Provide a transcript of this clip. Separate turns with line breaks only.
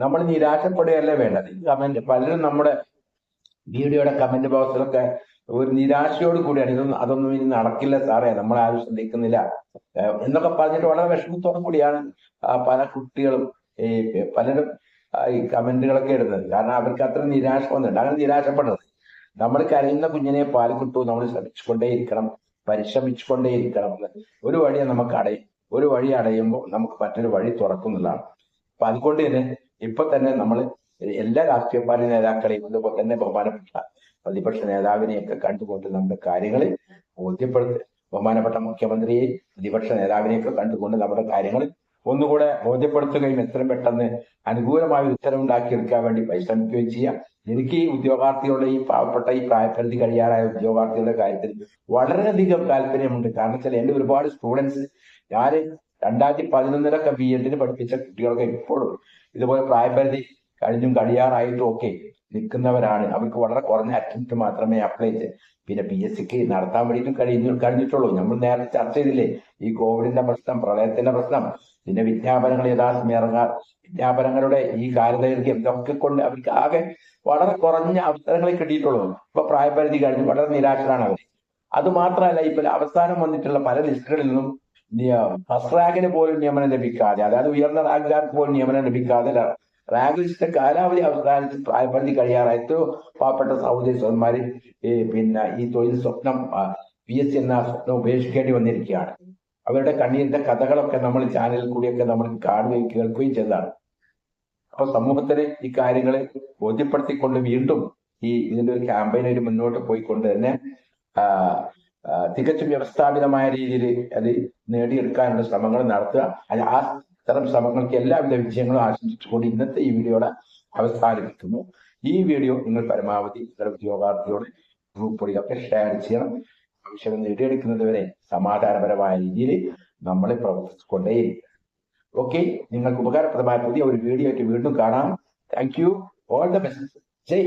നമ്മൾ നിരാശപ്പെടുകയല്ല വേണ്ടത്? ഈ കമന്റ് പലരും നമ്മുടെ വീഡിയോയുടെ കമന്റ് ബോക്സിലൊക്കെ ഒരു നിരാശയോട് കൂടിയാണ്. ഇതൊന്നും അതൊന്നും ഇനി നടക്കില്ല സാറേ. നമ്മൾ ആരും ശ്രദ്ധിക്കുന്നില്ല. എന്നൊക്കെ പറഞ്ഞിട്ട് വളരെ വിഷമത്തോടു കൂടിയാണ് പല കുട്ടികളും ഈ പലരും ഈ കമന്റുകളൊക്കെ ഇടുന്നത്. കാരണം അവർക്ക് അത്ര നിരാശ വന്നിട്ടുണ്ട് അങ്ങനെ നിരാശപ്പെടുന്നത്. നമ്മൾ കരയുന്ന കുഞ്ഞിനെ പാൽ കിട്ടൂ. നമ്മൾ ശ്രമിച്ചുകൊണ്ടേയിരിക്കണം. പരിശ്രമിച്ചുകൊണ്ടേയിരിക്കണം. ഒരു വഴിയെ നമുക്ക് അടയും ഒരു വഴി അടയുമ്പോൾ നമുക്ക് മറ്റൊരു വഴി തുറക്കുന്നതാണ് അപ്പൊ അതുകൊണ്ട് തന്നെ ഇപ്പൊ തന്നെ നമ്മൾ എല്ലാ രാഷ്ട്രീയ പാർട്ടി നേതാക്കളെയും അതുപോലെ തന്നെ ബഹുമാനപ്പെട്ട പ്രതിപക്ഷ നേതാവിനെയൊക്കെ കണ്ടുകൊണ്ട് നമ്മുടെ കാര്യങ്ങൾ ബോധ്യപ്പെടുത്തി ബഹുമാനപ്പെട്ട മുഖ്യമന്ത്രിയെ പ്രതിപക്ഷ നേതാവിനെയൊക്കെ കണ്ടുകൊണ്ട് നമ്മുടെ കാര്യങ്ങൾ ഒന്നുകൂടെ ബോധ്യപ്പെടുത്തുകയും എത്രയും പെട്ടെന്ന് അനുകൂലമായ ഉത്തരവുണ്ടാക്കിയെടുക്കാൻ വേണ്ടി പരിശ്രമിക്കുകയും ചെയ്യാം. എനിക്ക് ഈ ഉദ്യോഗാർത്ഥികളുടെ ഈ പാവപ്പെട്ട ഈ പ്രായപരിധി കഴിയാറായ ഉദ്യോഗാർത്ഥികളുടെ കാര്യത്തിൽ വളരെയധികം താല്പര്യമുണ്ട്. കാരണം വെച്ചാൽ എന്റെ ഒരുപാട് സ്റ്റുഡൻസ് ഞാൻ രണ്ടായിരത്തി പതിനൊന്നിലൊക്കെ ബി എഡിന് പഠിപ്പിച്ച കുട്ടികളൊക്കെ ഇപ്പോഴും ഇതുപോലെ പ്രായപരിധി കഴിഞ്ഞും കഴിയാറായിട്ടും ഒക്കെ നിൽക്കുന്നവരാണ്. അവർക്ക് വളരെ കുറഞ്ഞ അറ്റംപ്റ്റ് മാത്രമേ അപ്ലൈ ചെയ്ത് പിന്നെ പി എസ് സിക്ക് നടത്താൻ വേണ്ടിയിട്ടും കഴിഞ്ഞു കഴിഞ്ഞിട്ടുള്ളൂ. നമ്മൾ നേരത്തെ ചർച്ച ചെയ്തില്ലേ? ഈ കോവിഡിന്റെ പ്രശ്നം പ്രളയത്തിന്റെ പ്രശ്നം പിന്നെ വിജ്ഞാപനങ്ങൾ യഥാർത്ഥം ഇറങ്ങാൻ വിജ്ഞാപനങ്ങളുടെ ഈ കാലദൈർഘ്യം ഇതൊക്കെ കൊണ്ട് അവർക്ക് ആകെ വളരെ കുറഞ്ഞ അവസരങ്ങളെ കിട്ടിയിട്ടുള്ളൂ. ഇപ്പൊ പ്രായപരിധി കഴിഞ്ഞു വളരെ നിരാശരാണ് അവർ. അത് മാത്രമല്ല ഇപ്പൊ അവസാനം വന്നിട്ടുള്ള പല ലിസ്റ്റുകളിൽ നിന്നും ഫസ്റ്റ് റാങ്കിന് പോലും നിയമനം ലഭിക്കാതെ അതായത് ഉയർന്ന റാങ്കുകാർക്ക് പോലും നിയമനം ലഭിക്കാതെ റാങ്ക് ലിസ്റ്റ് കാലാവധി അവസാനിച്ച് പ്രായപരിധി കഴിയാറായിട്ട് പാവപ്പെട്ട സൗദി സ്വന്മാര് പിന്നെ ഈ തൊഴിൽ സ്വപ്നം പി എസ് സി എന്ന സ്വപ്നം ഉപേക്ഷിക്കേണ്ടി വന്നിരിക്കുകയാണ്. അവരുടെ കണ്ണീരിന്റെ കഥകളൊക്കെ നമ്മൾ ചാനലിൽ കൂടിയൊക്കെ നമ്മൾ കാണുകയും കേൾക്കുകയും ചെയ്തതാണ്. അപ്പൊ സമൂഹത്തിന് ഈ കാര്യങ്ങളെ ബോധ്യപ്പെടുത്തിക്കൊണ്ട് വീണ്ടും ഈ ഇതിന്റെ ഒരു ക്യാമ്പയിൻ ഒരു മുന്നോട്ട് പോയിക്കൊണ്ട് തന്നെ തികച്ചും വ്യവസ്ഥാപിതമായ രീതിയിൽ അത് നേടിയെടുക്കാനുള്ള ശ്രമങ്ങൾ നടത്തുക. അത് ആ തരം ശ്രമങ്ങൾക്ക് എല്ലാവിധ വിജയങ്ങളും ആശംസിച്ചുകൊണ്ട് ഇന്നത്തെ ഈ വീഡിയോയുടെ അവസാനിപ്പിക്കുന്നു. ഈ വീഡിയോ നിങ്ങൾ പരമാവധി നിങ്ങളുടെ ഉദ്യോഗാർത്ഥിയോട് വഴിയൊക്കെ ഷെയർ ചെയ്യണം. ആവശ്യം നേടിയെടുക്കുന്നതുവരെ സമാധാനപരമായ രീതിയിൽ നമ്മൾ പ്രവർത്തിച്ചുകൊണ്ടേയിരിക്കും. ഓക്കെ നിങ്ങൾക്ക് ഉപകാരപ്രദമായ പുതിയ ഒരു വീഡിയോ ആയിട്ട് വീണ്ടും കാണാം. Thank you all the best Jai.